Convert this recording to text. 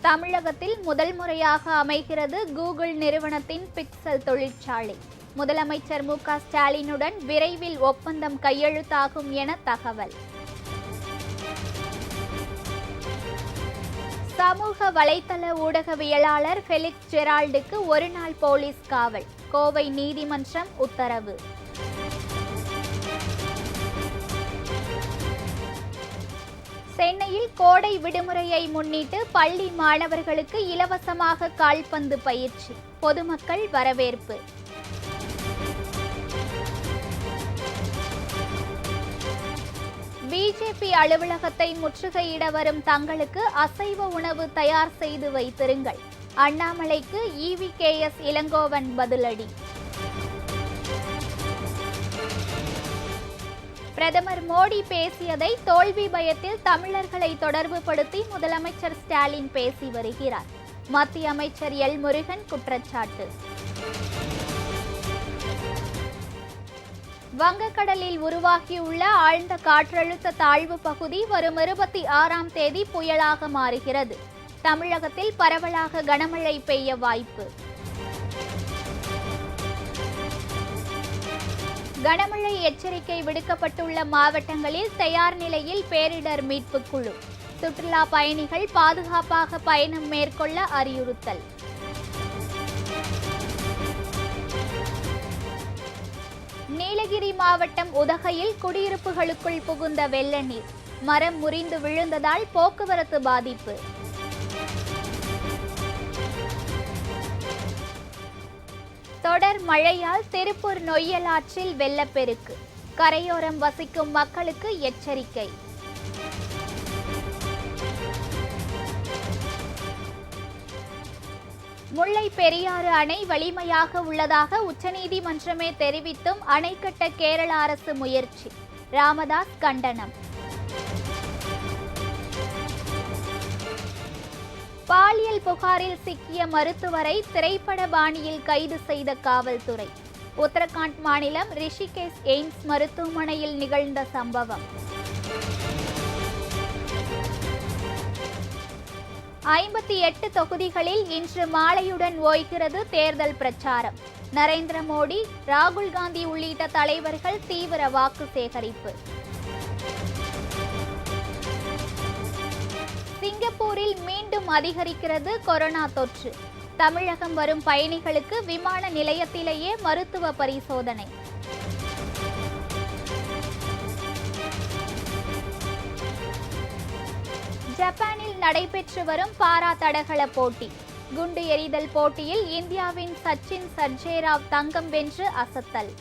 தமிழகத்தில் முதல் முறையாக அமைகிறது கூகுள் நிறுவனத்தின் பிக்சல் தொழிற்சாலை. முதலமைச்சர் மு க ஸ்டாலினுடன் விரைவில் ஒப்பந்தம் கையெழுத்தாகும் என தகவல். சமூக வலைத்தள ஊடகவியலாளர் ஃபெலிக்ஸ் ஜெரால்டுக்கு ஒருநாள் போலீஸ் காவல். கோவை நீதிமன்றம் உத்தரவு. சென்னையில் கோடை விடுமுறையை முன்னிட்டு பள்ளி மாணவர்களுக்கு இலவசமாக கால்பந்து பயிற்சி. பொதுமக்கள் வரவேற்பு. பிஜேபி அலுவலகத்தை முற்றுகையிட வரும் தங்களுக்கு அசைவ உணவு தயார் செய்து வைத்திருங்கள். அண்ணாமலைக்கு இவிகேஎஸ் இளங்கோவன் பதிலடி. பிரதமர் மோடி பேசியதை தோல்வி பயத்தில் தமிழர்களை தொடர்புபடுத்தி முதலமைச்சர் ஸ்டாலின் பேசி வருகிறார். மத்திய அமைச்சர் எல் முருகன் குற்றச்சாட்டு. வங்கக்கடலில் உருவாகியுள்ள ஆழ்ந்த காற்றழுத்த தாழ்வு பகுதி வரும் இருபத்தி ஆறாம் தேதி புயலாக மாறுகிறது. தமிழகத்தில் பரவலாக கனமழை பெய்ய வாய்ப்பு. கனமழை எச்சரிக்கை விடுக்கப்பட்டுள்ள மாவட்டங்களில் தயார் நிலையில் பேரிடர் மீட்புக் குழு. சுற்றுலா பயணிகள் பாதுகாப்பாக பயணம் மேற்கொள்ள அறிவுறுத்தல். நீலகிரி மாவட்டம் உதகையில் குடியிருப்புகளுக்குள் புகுந்த வெள்ள நீர். மரம் முறிந்து விழுந்ததால் போக்குவரத்து பாதிப்பு. தொடர் மழையால் திருப்பூர் நொய்யல் ஆற்றில் வெள்ளப்பெருக்கு. கரையோரம் வசிக்கும் மக்களுக்கு எச்சரிக்கை. முல்லை பெரியாறு அணை வலிமையாக உள்ளதாக உச்சநீதிமன்றமே தெரிவித்தும் அணை கட்ட கேரள அரசு முயற்சி. ராமதாஸ் கண்டனம். பாலியல் புகாரில் சிக்கிய மருத்துவரை திரைப்பட பாணியில் கைது செய்த காவல்துறை. உத்தரகாண்ட் மாநிலம் ரிஷிகேஷ் எய்ம்ஸ் மருத்துவமனையில் நிகழ்ந்த சம்பவம். ஐம்பத்தி எட்டு தொகுதிகளில் இன்று மாலையுடன் ஓய்கிறது தேர்தல் பிரச்சாரம். நரேந்திர மோடி ராகுல் காந்தி உள்ளிட்ட தலைவர்கள் தீவிர வாக்கு சேகரிப்பு. சிங்கப்பூரில் மீண்டும் அதிகரிக்கிறது கொரோனா தொற்று. தமிழகம் வரும் பயணிகளுக்கு விமான நிலையத்திலேயே மருத்துவ பரிசோதனை. ஜப்பானில் நடைபெற்று வரும் பாரா தடகள போட்டி. குண்டு எறிதல் போட்டியில் இந்தியாவின் சச்சின் சர்ஜேராவ் தங்கம் வென்று அசத்தல்.